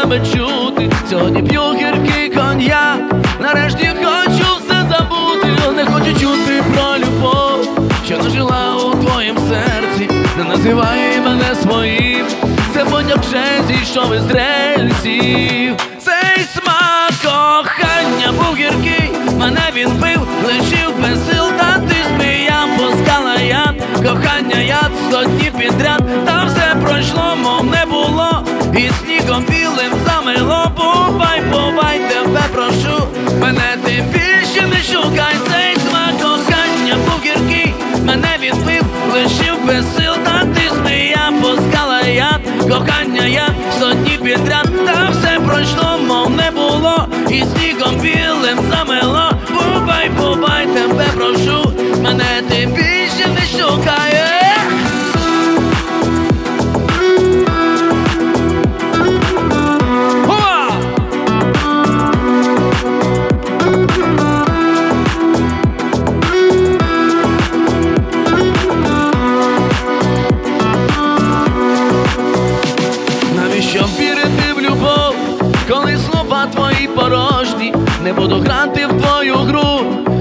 тебе чути. Сьогодні п'ю гіркий коньяк, нарешті хочу все забути, не хочу чути про любов, що не жила у твоїм серці, не називай мене своїм, це потяг вже зійшов із рельсів. Цей смак кохання був гіркий, мене він бив, лишив без сил, та ти сміяв, пускала яд, кохання яд сто днів підряд, та все пройшло, мов не було, і днів підряд, та все пройшло, мов не було, і снігом білим замело, Бубай, бубай, тебе прошу, мене ти не буду грати в твою гру,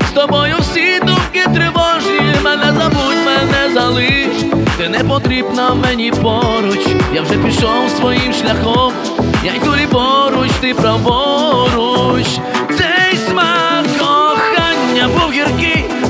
з тобою всі думки тривожні, мене забудь, мене залиш, ти не потрібна мені поруч, я вже пішов своїм шляхом, я й турі поруч, ти праворуч,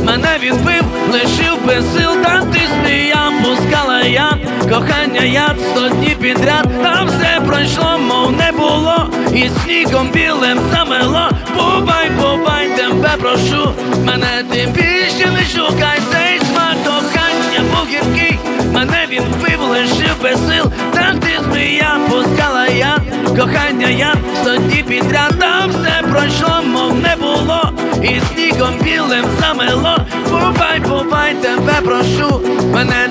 мене він бив, лишив без сил, та ти сміяв, пускала яд, кохання яд сто днів підряд, та все пройшло, мов не було, і снігом білим замело, бувай, бувай, тебе прошу, мене ти більше не шукай, цей смак кохання був гіркий, мене він вбив, лишив без сил, та ти сміяв, пускала яд, кохання яд сто днів підряд, та все пройшло, мов не було, і снігом білим замело, бувай, бувай, тебе прошу, мене